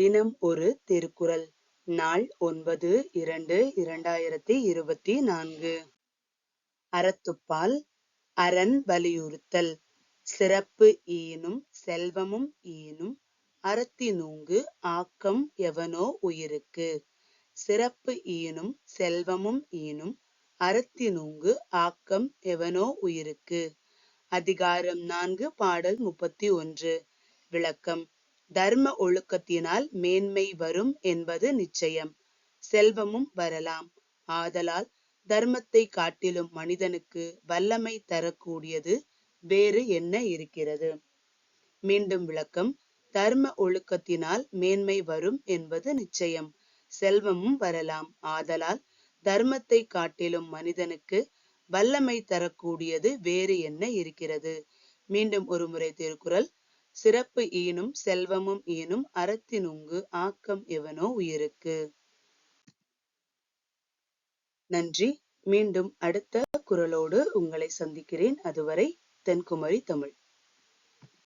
தினம் ஒரு திருக்குறள். நாள் ஒன்பது இரண்டு இரண்டாயிரத்தி இருபத்தி நான்கு. அறத்துப்பால் அரண் வலியுறுத்தல். சிறப்பு ஈனும் செல்வமும் ஈனும் அறத்தினூங்கு ஆக்கம் எவனோ உயிருக்கு. சிறப்பு ஈனும் செல்வமும் ஈனும் அறத்தினூங்கு ஆக்கம் எவனோ உயிருக்கு. அதிகாரம் நான்கு பாடல் முப்பத்தி ஒன்று. விளக்கம். தர்ம ஒழுக்கத்தினால் மேன்மை வரும் என்பது நிச்சயம். செல்வமும் வரலாம். ஆதலால் தர்மத்தை காட்டிலும் மனிதனுக்கு வல்லமை தரக்கூடியது வேறு என்ன இருக்கிறது? மீண்டும் விளக்கம். தர்ம ஒழுக்கத்தினால் மேன்மை வரும் என்பது நிச்சயம். செல்வமும் வரலாம். ஆதலால் தர்மத்தை காட்டிலும் மனிதனுக்கு வல்லமை தரக்கூடியது வேறு என்ன இருக்கிறது? மீண்டும் ஒரு முறை திருக்குறள். சிறப்பு ஈனும் செல்வமும் ஈனும் அறத்தினுங்கு ஆக்கம் எவனோ உயிருக்கு. நன்றி. மீண்டும் அடுத்த குரலோடு உங்களை சந்திக்கிறேன். அதுவரை தென்குமரி தமிழ்.